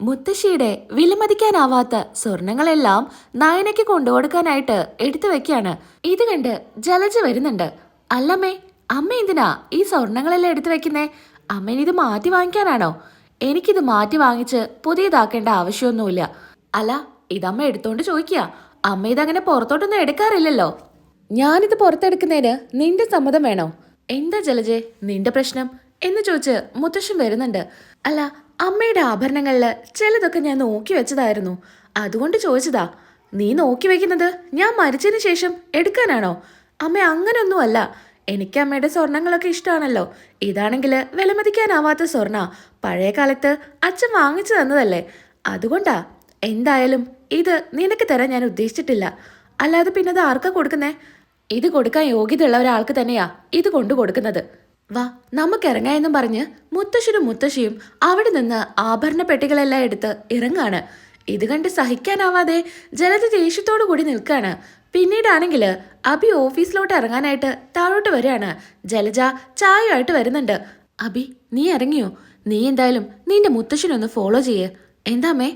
മുത്തശ്ശിയുടെ വിലമതിക്കാനാവാത്ത സ്വർണങ്ങളെല്ലാം നയനയ്ക്ക് കൊണ്ടുകൊടുക്കാനായിട്ട് എടുത്തു വെക്കാണ്. ഇത് കണ്ട് ജലജ വരുന്നുണ്ട്. അല്ലമ്മേ അമ്മ എന്തിനാ ഈ സ്വർണങ്ങളെല്ലാം എടുത്തു വെക്കുന്നേ? അമ്മേനെ ഇത് മാറ്റി വാങ്ങിക്കാനാണോ? എനിക്കിത് മാറ്റി വാങ്ങിച്ച് പുതിയതാക്കേണ്ട ആവശ്യമൊന്നുമില്ല. അല്ല ഇതമ്മ എടുത്തോണ്ട് ചോദിക്കുക അമ്മ ഇതങ്ങനെ പുറത്തോട്ടൊന്നും എടുക്കാറില്ലല്ലോ. ഞാനിത് പുറത്തെടുക്കുന്നതിന് നിന്റെ സമ്മതം വേണോ? എന്താ ജലജെ നിന്റെ പ്രശ്നം? എന്ന് ചോദിച്ച് മുത്തശ്ശൻ വരുന്നുണ്ട്. അല്ല അമ്മയുടെ ആഭരണങ്ങളിൽ ചിലതൊക്കെ ഞാൻ നോക്കി വെച്ചതായിരുന്നു. അതുകൊണ്ട് ചോദിച്ചതാ നീ നോക്കി വെക്കുന്നത് ഞാൻ മരിച്ചതിന് ശേഷം എടുക്കാനാണോ? അമ്മ അങ്ങനൊന്നുമല്ല. എനിക്ക് അമ്മയുടെ സ്വർണങ്ങളൊക്കെ ഇഷ്ടമാണല്ലോ. ഇതാണെങ്കിൽ വിലമതിക്കാനാവാത്ത സ്വർണ. പഴയ കാലത്ത് അച്ഛൻ വാങ്ങിച്ചു തന്നതല്ലേ. അതുകൊണ്ടാ എന്തായാലും ഇത് നിനക്ക് തരാൻ ഞാൻ ഉദ്ദേശിച്ചിട്ടില്ല. അല്ലാതെ പിന്നെ അത് ആർക്കാ കൊടുക്കുന്നേ? ഇത് കൊടുക്കാൻ യോഗ്യതയുള്ള ഒരാൾക്ക് തന്നെയാ ഇത് കൊണ്ടു കൊടുക്കുന്നത്. വാ നമുക്ക് ഇറങ്ങായെന്നും പറഞ്ഞ് മുത്തശ്ശനും മുത്തശ്ശിയും അവിടെ നിന്ന് ആഭരണ പെട്ടികളെല്ലാം എടുത്ത് ഇറങ്ങാണ്. ഇത് കണ്ട് സഹിക്കാനാവാതെ ജലജ ദേഷ്യത്തോടു കൂടി നിൽക്കാണ്. പിന്നീടാണെങ്കിൽ അബി ഓഫീസിലോട്ട് ഇറങ്ങാനായിട്ട് താഴോട്ട് വരികയാണ്. ജലജ ചായയായിട്ട് വരുന്നുണ്ട്. അബി നീ ഇറങ്ങിയോ? നീ എന്തായാലും നിന്റെ മുത്തശ്ശനൊന്ന് ഫോളോ ചെയ്യ്. എന്താമേ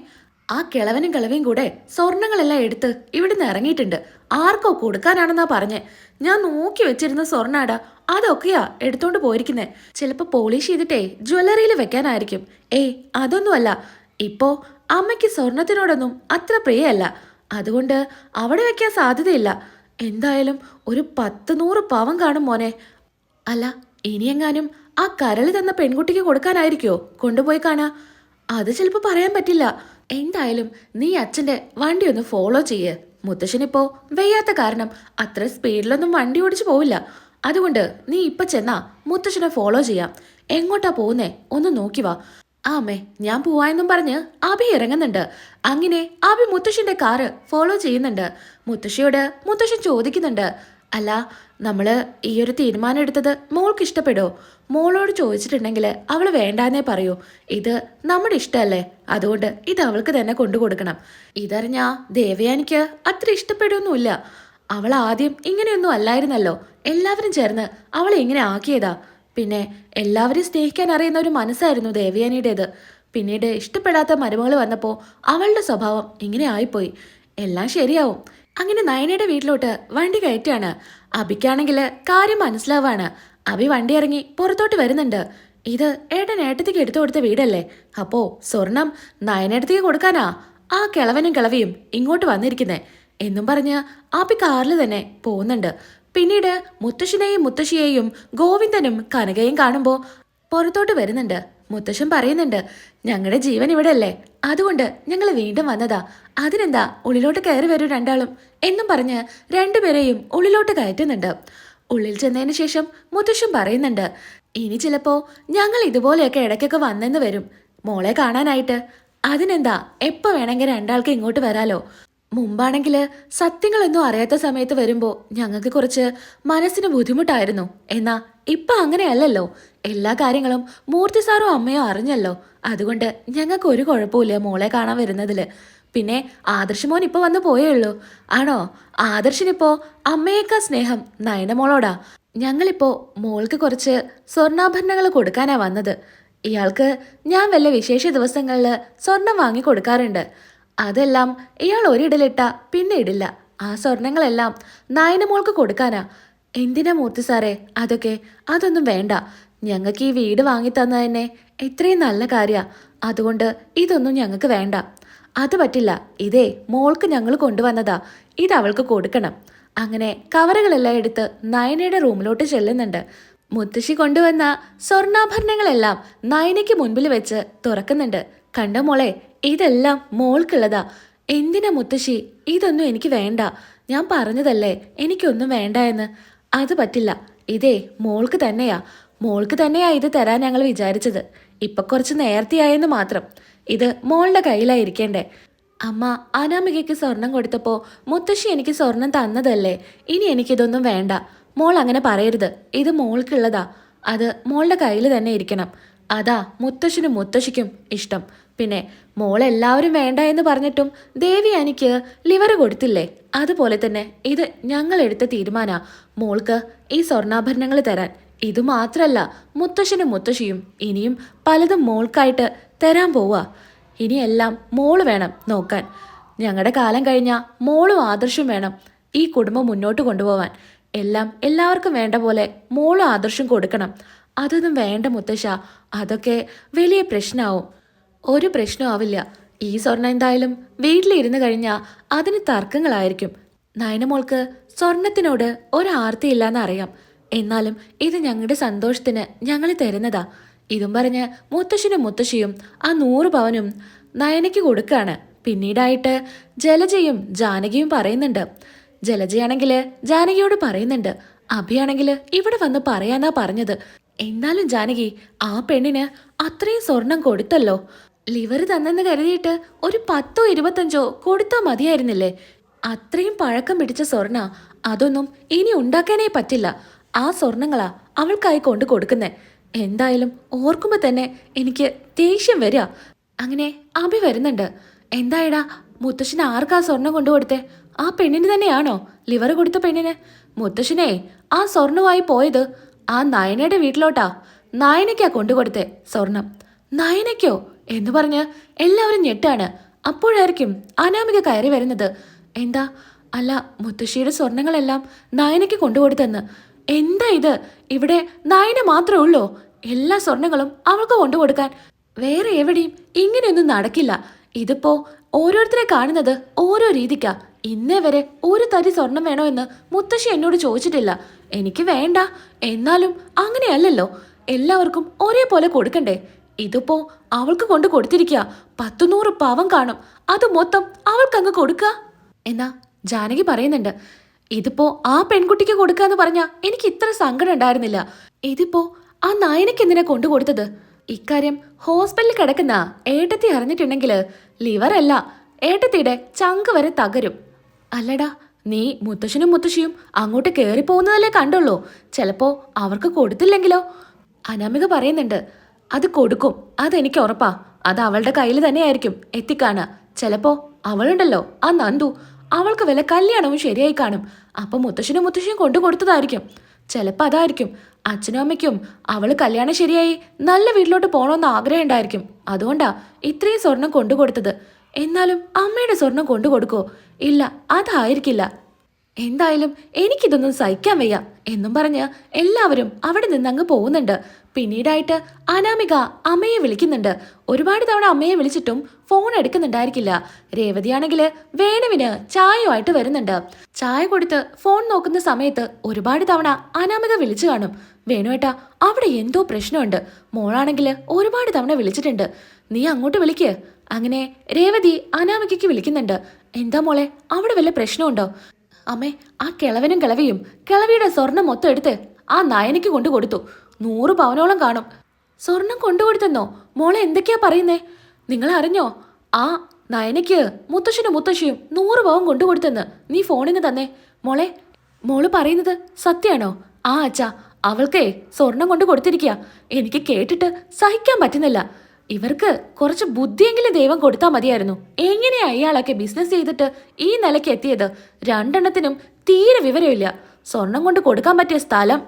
ആ കിളവനും കിളവയും കൂടെ സ്വർണങ്ങളെല്ലാം എടുത്ത് ഇവിടുന്ന് ഇറങ്ങിയിട്ടുണ്ട്. ആർക്കോ കൊടുക്കാനാണെന്നാ പറഞ്ഞേ. ഞാൻ നോക്കി വെച്ചിരുന്ന സ്വർണാടാ അതൊക്കെയാ എടുത്തോണ്ട് പോയിരിക്കുന്നേ. ചിലപ്പോ പോളിഷ് ചെയ്തിട്ടേ ജ്വല്ലറിയിൽ വെക്കാനായിരിക്കും. ഏയ് അതൊന്നുമല്ല. ഇപ്പോ അമ്മയ്ക്ക് സ്വർണത്തിനോടൊന്നും അത്ര പ്രിയല്ല അതുകൊണ്ട് അവിടെ വെക്കാൻ സാധ്യതയില്ല. എന്തായാലും ഒരു പത്ത് നൂറ് പാവം കാണും മോനെ. അല്ല ഇനിയെങ്ങാനും ആ കരളി തന്ന പെൺകുട്ടിക്ക് കൊടുക്കാനായിരിക്കോ? കൊണ്ടുപോയി കാണാ. അത് ചിലപ്പോൾ പറയാൻ പറ്റില്ല. എന്തായാലും നീ അച്ഛന്റെ വണ്ടി ഒന്ന് ഫോളോ ചെയ്യേ. മുത്തശ്ശനിപ്പോ വെയ്യാത്ത കാരണം അത്ര സ്പീഡിലൊന്നും വണ്ടി ഓടിച്ചു പോവില്ല. അതുകൊണ്ട് നീ ഇപ്പൊ ചെന്നാ മുത്തശ്ശനെ ഫോളോ ചെയ്യാം. എങ്ങോട്ടാ പോകുന്നേ? ഒന്ന് നോക്കി വാ. ആ അമ്മേ ഞാൻ പോവായെന്നും പറഞ്ഞ് അഭി ഇറങ്ങുന്നുണ്ട്. അങ്ങനെ അഭി മുത്തശ്ശിന്റെ കാറ് ഫോളോ ചെയ്യുന്നുണ്ട്. മുത്തശ്ശിയോട് മുത്തശ്ശൻ ചോദിക്കുന്നുണ്ട്. അല്ല നമ്മൾ ഈ ഒരു തീരുമാനം എടുത്തത് മോൾക്ക് ഇഷ്ടപ്പെടോ? മോളോട് ചോദിച്ചിട്ടുണ്ടെങ്കിൽ അവൾ വേണ്ടാന്നേ പറയൂ. ഇത് നമ്മുടെ ഇഷ്ടമല്ലേ അതുകൊണ്ട് ഇത് അവൾക്ക് തന്നെ കൊണ്ടു കൊടുക്കണം ഇതറിഞ്ഞ ദേവയാനിക്ക് അത്ര ഇഷ്ടപ്പെടുമൊന്നുമില്ല അവൾ ആദ്യം ഇങ്ങനെയൊന്നും അല്ലായിരുന്നല്ലോ. എല്ലാവരും ചേർന്ന് അവളെ ഇങ്ങനെ ആക്കിയതാ. പിന്നെ എല്ലാവരും സ്നേഹിക്കാൻ അറിയുന്ന ഒരു മനസ്സായിരുന്നു ദേവയാനിയുടേത്. പിന്നീട് ഇഷ്ടപ്പെടാത്ത മരുമകൾ വന്നപ്പോൾ അവളുടെ സ്വഭാവം ഇങ്ങനെ ആയിപ്പോയി. എല്ലാം ശരിയാവും. അങ്ങനെ നയനയുടെ വീട്ടിലോട്ട് വണ്ടി കയറ്റാണ്. അബിക്കാണെങ്കിൽ കാര്യം മനസ്സിലാവാണ്. അബി വണ്ടി ഇറങ്ങി പുറത്തോട്ട് വരുന്നുണ്ട്. ഇത് ഏട്ടൻ ഏട്ടത്തേക്ക് എടുത്തു കൊടുത്ത വീടല്ലേ? അപ്പോ സ്വർണം നയനേട്ടത്തേക്ക് കൊടുക്കാനാ. ആ കിളവനും കിളവിയും ഇങ്ങോട്ട് വന്നിരിക്കുന്നേ. എന്നും പറഞ്ഞ് ആപ്പി കാറിൽ തന്നെ പോകുന്നുണ്ട്. പിന്നീട് മുത്തശ്ശനെയും മുത്തശ്ശിയെയും ഗോവിന്ദനും കനകയും കാണുമ്പോൾ പുറത്തോട്ട് വരുന്നുണ്ട്. മുത്തശ്ശൻ പറയുന്നുണ്ട് ഞങ്ങളുടെ ജീവൻ ഇവിടെ അല്ലേ അതുകൊണ്ട് ഞങ്ങൾ വീണ്ടും വന്നതാ. അതിനെന്താ ഉള്ളിലോട്ട് കയറി വരൂ രണ്ടാളും? എന്നും പറഞ്ഞ് രണ്ടുപേരെയും ഉള്ളിലോട്ട് കയറ്റുന്നുണ്ട്. ഉള്ളിൽ ചെന്നതിന് ശേഷം മുത്തശ്ശൻ പറയുന്നുണ്ട് ഇനി ചിലപ്പോ ഞങ്ങൾ ഇതുപോലെയൊക്കെ ഇടയ്ക്കൊക്കെ വന്നെന്ന് വരും. മോളെ കാണാനായിട്ട്. അതിനെന്താ എപ്പോ വേണമെങ്കിൽ രണ്ടാൾക്ക് ഇങ്ങോട്ട് വരാലോ. മുമ്പാണെങ്കിൽ സത്യങ്ങളൊന്നും അറിയാത്ത സമയത്ത് വരുമ്പോൾ ഞങ്ങൾക്ക് കുറച്ച് മനസ്സിന് ബുദ്ധിമുട്ടായിരുന്നു. എന്നാ ഇപ്പൊ അങ്ങനെയല്ലല്ലോ. എല്ലാ കാര്യങ്ങളും മൂർത്തി സാറും അമ്മയോ അറിഞ്ഞല്ലോ. അതുകൊണ്ട് ഞങ്ങൾക്ക് ഒരു കുഴപ്പമില്ല മോളെ കാണാൻ വരുന്നതിൽ. പിന്നെ ആദർശ് മോൻ ഇപ്പൊ വന്നു പോയേ ഉള്ളൂ ആണോ? ആദർശിനിപ്പോ അമ്മയേക്കാ സ്നേഹം നയനമോളോടാ. ഞങ്ങളിപ്പോ മോൾക്ക് കുറച്ച് സ്വർണാഭരണങ്ങൾ കൊടുക്കാനാ വന്നത്. ഇയാൾക്ക് ഞാൻ വല്ല വിശേഷ ദിവസങ്ങളിൽ സ്വർണം വാങ്ങി കൊടുക്കാറുണ്ട്. അതെല്ലാം ഇയാൾ ഒരിടലിട്ട പിന്നെ ഇടില്ല. ആ സ്വർണങ്ങളെല്ലാം നായനമോൾക്ക് കൊടുക്കാനാ. എന്തിനാ മൂർത്തി സാറേ? അതൊക്കെ അതൊന്നും വേണ്ട. ഞങ്ങൾക്ക് ഈ വീട് വാങ്ങി തന്ന തന്നെ ഇത്രയും നല്ല കാര്യ. അതുകൊണ്ട് ഇതൊന്നും ഞങ്ങൾക്ക് വേണ്ട. അത് പറ്റില്ല. ഇതേ മോൾക്ക് ഞങ്ങൾ കൊണ്ടുവന്നതാ. ഇത് അവൾക്ക് കൊടുക്കണം. അങ്ങനെ കവറുകളെല്ലാം എടുത്ത് നയനയുടെ റൂമിലോട്ട് ചെല്ലുന്നുണ്ട്. മുത്തശ്ശി കൊണ്ടുവന്ന സ്വർണാഭരണങ്ങളെല്ലാം നയനയ്ക്ക് മുൻപിൽ വെച്ച് തുറക്കുന്നുണ്ട്. കണ്ട മോളെ ഇതെല്ലാം മോൾക്കുള്ളതാ. എന്തിനാ മുത്തശ്ശി? ഇതൊന്നും എനിക്ക് വേണ്ട. ഞാൻ പറഞ്ഞതല്ലേ? എനിക്കൊന്നും വേണ്ട എന്ന്. അത് പറ്റില്ല. ഇതേ മോൾക്ക് തന്നെയാ. മോൾക്ക് തന്നെയാ ഇത് തരാൻ ഞങ്ങൾ വിചാരിച്ചത്. ഇപ്പൊ കുറച്ച് നേരത്തെയായെന്ന് മാത്രം. ഇത് മോളുടെ കയ്യിലായിരിക്കേണ്ടേ അമ്മ അനാമികയ്ക്ക് സ്വർണം കൊടുത്തപ്പോ മുത്തശ്ശി എനിക്ക് സ്വർണം തന്നതല്ലേ? ഇനി എനിക്കിതൊന്നും വേണ്ട. മോൾ അങ്ങനെ പറയരുത്. ഇത് മോൾക്കുള്ളതാ. അത് മോളുടെ കയ്യിൽ തന്നെ ഇരിക്കണം. അതാ മുത്തശ്ശനും മുത്തശ്ശിക്കും ഇഷ്ടം. പിന്നെ മോളെല്ലാവരും വേണ്ട എന്ന് പറഞ്ഞിട്ടും ദേവി എനിക്ക് ലിവർ കൊടുത്തില്ലേ? അതുപോലെ തന്നെ ഇത് ഞങ്ങൾ എടുത്ത തീരുമാന. മോൾക്ക് ഈ സ്വർണാഭരണങ്ങൾ തരാൻ. ഇത് മാത്രല്ല മുത്തശ്ശനും മുത്തശ്ശിയും ഇനിയും പലതും മോൾക്കായിട്ട് തരാൻ പോവാ. ഇനിയെല്ലാം മോൾ വേണം നോക്കാൻ. ഞങ്ങളുടെ കാലം കഴിഞ്ഞാൽ മോളും ആദർശം വേണം ഈ കുടുംബം മുന്നോട്ട് കൊണ്ടുപോവാൻ. എല്ലാം എല്ലാവർക്കും വേണ്ട പോലെ മോളും ആദർശം കൊടുക്കണം. അതൊന്നും വേണ്ട മുത്തശ്ശ. അതൊക്കെ വലിയ പ്രശ്നമാവും ഒരു പ്രശ്നമാവില്ല ഈ സ്വർണം എന്തായാലും വീട്ടിലിരുന്ന് കഴിഞ്ഞാൽ അതിന് തർക്കങ്ങളായിരിക്കും. നയനമോൾക്ക് സ്വർണത്തിനോട് ഒരു ആർത്തിയില്ലാന്ന് അറിയാം. എന്നാലും ഇത് ഞങ്ങളുടെ സന്തോഷത്തിന് ഞങ്ങൾ തരുന്നതാ. ഇതും പറഞ്ഞ് മുത്തശ്ശനും മുത്തശ്ശിയും ആ നൂറ് പവനും നയനയ്ക്ക് കൊടുക്കാണ്. പിന്നീടായിട്ട് ജലജയും ജാനകിയും പറയുന്നുണ്ട്. ജലജയാണെങ്കിൽ ജാനകിയോട് പറയുന്നുണ്ട്. അഭിയാണെങ്കിൽ ഇവിടെ വന്ന് പറയാനാ പറഞ്ഞത്. എന്നാലും ജാനകി ആ പെണ്ണിന് അത്രയും സ്വർണം കൊടുത്തല്ലോ. ലിവർ തന്നെന്ന് കരുതിയിട്ട് ഒരു പത്തോ ഇരുപത്തഞ്ചോ കൊടുത്താൽ മതിയായിരുന്നില്ലേ? അത്രയും പഴക്കം പിടിച്ച സ്വർണ അതൊന്നും ഇനി ഉണ്ടാക്കാനേ പറ്റില്ല. ആ സ്വർണങ്ങളാ അവൾക്കായി കൊണ്ട് കൊടുക്കുന്നേ. എന്തായാലും ഓർക്കുമ്പോൾ തന്നെ എനിക്ക് ദേഷ്യം വരിക അങ്ങനെ അഭി വരുന്നുണ്ട്. എന്തായടാ മുത്തശ്ശന് ആർക്കാ സ്വർണം കൊണ്ടുകൊടുത്തേ ആ പെണ്ണിന് തന്നെയാണോ ലിവർ കൊടുത്ത പെണ്ണിന്? മുത്തശ്ശനെ ആ സ്വർണമായി പോയത് ആ നയനയുടെ വീട്ടിലോട്ടാ. നയനയ്ക്കാ കൊണ്ടുകൊടുത്തേ സ്വർണം. നയനയ്ക്കോ? എന്ന് പറഞ്ഞ് എല്ലാവരും ഞെട്ടാണ്. അപ്പോഴായിരിക്കും അനാമിക കയറി വരുന്നത്. എന്താ? അല്ല മുത്തശ്ശിയുടെ സ്വർണങ്ങളെല്ലാം നയനയ്ക്ക് കൊണ്ടുകൊടുത്തെന്ന്. എന്താ ഇത്? ഇവിടെ നയന മാത്രമേ ഉള്ളൂ? എല്ലാ സ്വർണങ്ങളും അവൾക്ക് കൊണ്ടുകൊടുക്കാൻ. വേറെ എവിടെയും ഇങ്ങനെയൊന്നും നടക്കില്ല. ഇതിപ്പോ ഓരോരുത്തരെ കാണുന്നത് ഓരോ രീതിക്കാ. ഇന്നേ വരെ ഒരു തരി സ്വർണം വേണോ എന്ന് മുത്തശ്ശി എന്നോട് ചോദിച്ചിട്ടില്ല. എനിക്ക് വേണ്ട. എന്നാലും അങ്ങനെയല്ലല്ലോ. എല്ലാവർക്കും ഒരേപോലെ കൊടുക്കണ്ടേ? ഇതിപ്പോ അവൾക്ക് കൊണ്ട് കൊടുത്തിരിക്കുക പത്തുനൂറ് പാവം കാണും. അത് മൊത്തം അവൾക്കങ്ങ് കൊടുക്കുക എന്നാ ജാനകി പറയുന്നുണ്ട്. ഇതിപ്പോ ആ പെൺകുട്ടിക്ക് കൊടുക്കാന്ന് പറഞ്ഞാ എനിക്ക് ഇത്ര സങ്കടം ഉണ്ടായിരുന്നില്ല. ഇതിപ്പോ ആ നായനക്ക് എന്തിനാ കൊണ്ടു കൊടുത്തത്? ഇക്കാര്യം ഹോസ്പിറ്റലിൽ കിടക്കുന്ന ഏട്ടത്തി അറിഞ്ഞിട്ടുണ്ടെങ്കിൽ ലിവറല്ല. ഏട്ടത്തിയുടെ ചങ്ക് വരെ തകരും. അല്ലടാ നീ മുത്തശ്ശനും മുത്തശ്ശിയും അങ്ങോട്ട് കയറിപ്പോകുന്നതല്ലേ കണ്ടുള്ളൂ. ചിലപ്പോ അവർക്ക് കൊടുത്തില്ലെങ്കിലോ? അനാമിക പറയുന്നുണ്ട് അത് കൊടുക്കും. അതെനിക്ക് ഉറപ്പാ. അത് അവളുടെ കയ്യിൽ തന്നെയായിരിക്കും. എത്തിക്കാണ്. ചിലപ്പോ അവളുണ്ടല്ലോ. ആ നന്ദു അവൾക്ക് വില കല്യാണവും ശരിയായി കാണും. അപ്പൊ മുത്തശ്ശനും മുത്തശ്ശിയും കൊണ്ടു കൊടുത്തതായിരിക്കും. ചിലപ്പോ അതായിരിക്കും. അച്ഛനും അമ്മയ്ക്കും അവൾ കല്യാണം ശരിയായി നല്ല വീട്ടിലോട്ട് പോകണമെന്ന് ആഗ്രഹം ഉണ്ടായിരിക്കും അതുകൊണ്ടാ ഇത്രയും സ്വർണം കൊണ്ടു കൊടുത്തത് എന്നാലും അമ്മയുടെ സ്വർണം കൊണ്ടു കൊടുക്കോ ഇല്ല അതായിരിക്കില്ല. എന്തായാലും എനിക്കിതൊന്നും സഹിക്കാൻ വയ്യ എന്നും പറഞ്ഞ് എല്ലാവരും അവിടെ നിന്ന് അങ്ങ് പോകുന്നുണ്ട്. പിന്നീടായിട്ട് അനാമിക അമ്മയെ വിളിക്കുന്നുണ്ട്. ഒരുപാട് തവണ അമ്മയെ വിളിച്ചിട്ടും ഫോൺ എടുക്കുന്നുണ്ടായിരിക്കില്ല. രേവതിയാണെങ്കിൽ വേണുവിന് ചായയുമായിട്ട് വരുന്നുണ്ട്. ചായ കൊടുത്ത് ഫോൺ നോക്കുന്ന സമയത്ത് ഒരുപാട് തവണ അനാമിക വിളിച്ചു കാണും. വേണുവേട്ടാ അവിടെ എന്തോ പ്രശ്നമുണ്ട്. മോളാണെങ്കിൽ ഒരുപാട് തവണ വിളിച്ചിട്ടുണ്ട്. നീ അങ്ങോട്ട് വിളിക്ക്. അങ്ങനെ രേവതി അനാമികയ്ക്ക് വിളിക്കുന്നുണ്ട്. എന്താ മോളെ അവിടെ വല്ല പ്രശ്നമുണ്ടോ? അമ്മേ ആ കിളവനും കിളവിയും കിളവിയുടെ സ്വർണം മൊത്തം എടുത്ത് ആ നായനയ്ക്ക് കൊണ്ടു കൊടുത്തു. നൂറ് പവനോളം കാണും. സ്വർണം കൊണ്ടുകൊടുത്തെന്നോ മോളെ എന്തൊക്കെയാ പറയുന്നേ? നിങ്ങൾ അറിഞ്ഞോ? ആ നയനയ്ക്ക് മുത്തശ്ശനും മുത്തശ്ശിയും നൂറ് പവൻ കൊണ്ടുകൊടുത്തെന്ന് നീ ഫോണിന് തന്നെ. മോളെ മോൾ പറയുന്നത് സത്യാണോ ആ അച്ഛാ അവൾക്കേ സ്വർണം കൊണ്ട് കൊടുത്തിരിക്കുക എനിക്ക് കേട്ടിട്ട് സഹിക്കാൻ പറ്റുന്നില്ല. ഇവർക്ക് കുറച്ച് ബുദ്ധിയെങ്കിലും ദൈവം കൊടുത്താൽ മതിയായിരുന്നു. എങ്ങനെയാ ഇയാളൊക്കെ ബിസിനസ് ചെയ്തിട്ട് ഈ നിലയ്ക്ക് എത്തിയത്? രണ്ടെണ്ണത്തിനും തീരെ വിവരമില്ല. സ്വർണം കൊണ്ട് കൊടുക്കാൻ പറ്റിയ സ്ഥലം.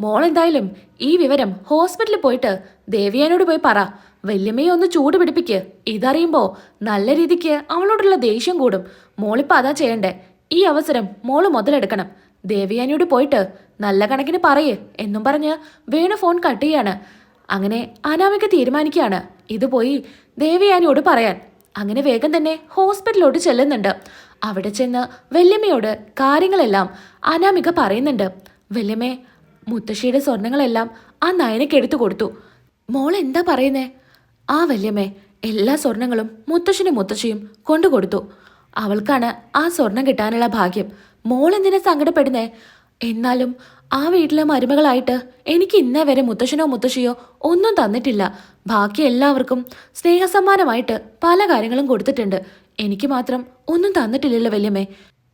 മോളെന്തായാലും ഈ വിവരം ഹോസ്പിറ്റലിൽ പോയിട്ട് ദേവിയാനോട് പോയി പറ. വല്യമ്മയെ ഒന്ന് ചൂട് പിടിപ്പിക്ക്. ഇതറിയുമ്പോൾ നല്ല രീതിക്ക് അവളോടുള്ള ദേഷ്യം കൂടും. മോളിപ്പോൾ അതാ ചെയ്യണ്ടേ. ഈ അവസരം മോൾ മുതലെടുക്കണം. ദേവിയാനിയോട് പോയിട്ട് നല്ല കണക്കിന് പറയേ എന്നും പറഞ്ഞ് വേണു ഫോൺ കട്ട് ചെയ്യാണ്. അങ്ങനെ അനാമിക തീരുമാനിക്കുകയാണ്. ഇത് പോയി ദേവിയാനിയോട് പറയാൻ. അങ്ങനെ വേഗം തന്നെ ഹോസ്പിറ്റലിലോട്ട് ചെല്ലുന്നുണ്ട്. അവിടെ ചെന്ന് വല്യമ്മയോട് കാര്യങ്ങളെല്ലാം അനാമിക പറയുന്നുണ്ട്. വല്യമ്മേ മുത്തശ്ശിയുടെ സ്വർണങ്ങളെല്ലാം ആ നയനയ്ക്ക് എടുത്തു കൊടുത്തു. മോൾ എന്താ പറയുന്നേ? ആ വല്യമ്മേ എല്ലാ സ്വർണങ്ങളും മുത്തശ്ശനും മുത്തശ്ശിയും കൊണ്ടു കൊടുത്തു. അവൾക്കാണ് ആ സ്വർണം കിട്ടാനുള്ള ഭാഗ്യം. മോൾ എന്തിനാ സങ്കടപ്പെടുന്നേ? എന്നാലും ആ വീട്ടിലെ മരുമകളായിട്ട് എനിക്ക് ഇന്നേ വരെ മുത്തശ്ശനോ മുത്തശ്ശിയോ ഒന്നും തന്നിട്ടില്ല. ബാക്കി എല്ലാവർക്കും സ്നേഹസമ്മാനമായിട്ട് പല കാര്യങ്ങളും കൊടുത്തിട്ടുണ്ട്. എനിക്ക് മാത്രം ഒന്നും തന്നിട്ടില്ലല്ലോ വല്യമ്മേ.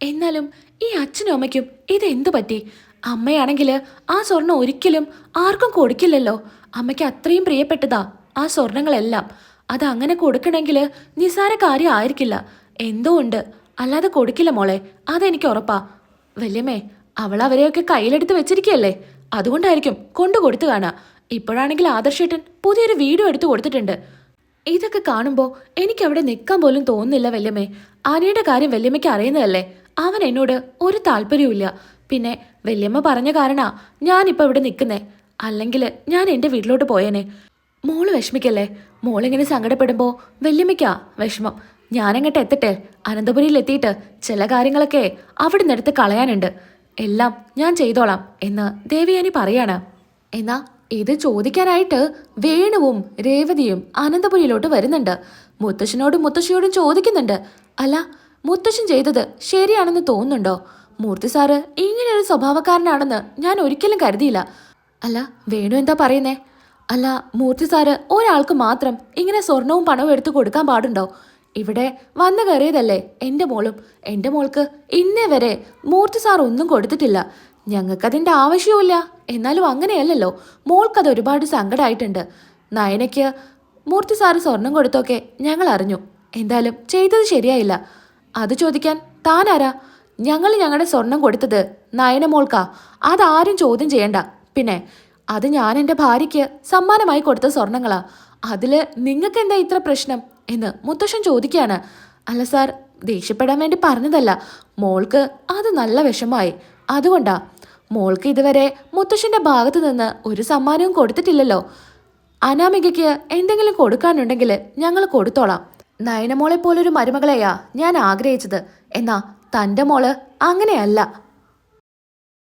എന്നാലും ഈ അച്ഛനും അമ്മയ്ക്കും ഇതെന്തു പറ്റി? അമ്മയാണെങ്കിൽ ആ സ്വർണം ഒരിക്കലും ആർക്കും കൊടുക്കില്ലല്ലോ. അമ്മയ്ക്ക് അത്രയും പ്രിയപ്പെട്ടതാ ആ സ്വർണങ്ങളെല്ലാം. അത് അങ്ങനെ കൊടുക്കണമെങ്കിൽ നിസാര കാര്യം ആയിരിക്കില്ല. എന്തോ ഉണ്ട്. അല്ലാതെ കൊടുക്കില്ല മോളെ. അതെനിക്ക് ഉറപ്പാ. വല്യമ്മേ അവൾ അവരെയൊക്കെ കയ്യിലെടുത്ത് വെച്ചിരിക്കുകയല്ലേ? അതുകൊണ്ടായിരിക്കും കൊണ്ടു കൊടുത്തു കാണാ ഇപ്പോഴാണെങ്കിൽ ആദർശേട്ടൻ പുതിയൊരു വീഡിയോ എടുത്തു കൊടുത്തിട്ടുണ്ട്. ഇതൊക്കെ കാണുമ്പോൾ എനിക്ക് അവിടെ നിൽക്കാൻ പോലും തോന്നുന്നില്ല വല്യമ്മേ. ആനയുടെ കാര്യം വല്യമ്മയ്ക്ക് അറിയുന്നതല്ലേ? അവൻ എന്നോട് ഒരു താല്പര്യവുമില്ല. പിന്നെ വല്യമ്മ പറഞ്ഞ കാരണാ ഞാനിപ്പോൾ ഇവിടെ നിൽക്കുന്നേ അല്ലെങ്കിൽ ഞാൻ എന്റെ വീട്ടിലോട്ട് പോയേനെ. മോൾ വിഷമിക്കല്ലേ? മോളിങ്ങനെ സങ്കടപ്പെടുമ്പോൾ വല്യമ്മയ്ക്കാ വിഷമം. ഞാനങ്ങോട്ട് എത്തട്ടെ? അനന്തപുരിയിൽ എത്തിയിട്ട് ചില കാര്യങ്ങളൊക്കെ അവിടെ നിന്നെടുത്ത് കളയാനുണ്ട്. എല്ലാം ഞാൻ ചെയ്തോളാം എന്ന് ദേവിയാനി പറയാണ്. എന്നാ ഇത് ചോദിക്കാനായിട്ട് വേണുവും രേവതിയും അനന്തപുരിയിലോട്ട് വരുന്നുണ്ട്. മുത്തശ്ശനോടും മുത്തശ്ശിയോടും ചോദിക്കുന്നുണ്ട്. അല്ല മുത്തശ്ശൻ ചെയ്തത് ശരിയാണെന്ന് തോന്നുന്നുണ്ടോ? മൂർത്തി സാറ് ഇങ്ങനെയൊരു സ്വഭാവക്കാരനാണെന്ന് ഞാൻ ഒരിക്കലും കരുതിയില്ല. അല്ല വേണു എന്താ പറയുന്നേ? അല്ല മൂർത്തി സാറ് ഒരാൾക്ക് മാത്രം ഇങ്ങനെ സ്വർണവും പണവും എടുത്തു കൊടുക്കാൻ പാടുണ്ടോ? ഇവിടെ വന്നു കയറിയതല്ലേ എന്റെ മോളും? എന്റെ മോൾക്ക് ഇന്നേ വരെ മൂർത്തി സാർ ഒന്നും കൊടുത്തിട്ടില്ല. ഞങ്ങൾക്കതിന്റെ ആവശ്യവുമില്ല. എന്നാലും അങ്ങനെയല്ലല്ലോ. മോൾക്കത് ഒരുപാട് സങ്കടമായിട്ടുണ്ട് നയനയ്ക്ക് മൂർത്തി സാറ് സ്വർണം കൊടുത്തൊക്കെ ഞങ്ങൾ അറിഞ്ഞു. എന്തായാലും ചെയ്തത് ശരിയായില്ല. അത് ചോദിക്കാൻ താനാരാ ഞങ്ങൾ ഞങ്ങളുടെ സ്വർണം കൊടുത്തത് നയന മോൾക്കാ. അതാരും ചോദ്യം ചെയ്യണ്ട. പിന്നെ അത് ഞാൻ എന്റെ ഭാര്യയ്ക്ക് സമ്മാനമായി കൊടുത്ത സ്വർണങ്ങളാ. അതിൽ നിങ്ങൾക്ക് എന്താ ഇത്ര പ്രശ്നം? എന്ന് മുത്തശ്ശൻ ചോദിക്കുകയാണ്. അല്ല സാർ ദേഷ്യപ്പെടാൻ വേണ്ടി പറഞ്ഞതല്ല. മോൾക്ക് അത് നല്ല വിഷമായി. അതുകൊണ്ടാ. മോൾക്ക് ഇതുവരെ മുത്തശ്ശന്റെ ഭാഗത്തു നിന്ന് ഒരു സമ്മാനവും കൊടുത്തിട്ടില്ലല്ലോ. അനാമികയ്ക്ക് എന്തെങ്കിലും കൊടുക്കാനുണ്ടെങ്കിൽ ഞങ്ങൾ കൊടുത്തോളാം. നയനമോളെ പോലൊരു മരുമകളെയാ ഞാൻ ആഗ്രഹിച്ചത്. എന്നാ തന്റെ മോൾ അങ്ങനെയല്ല.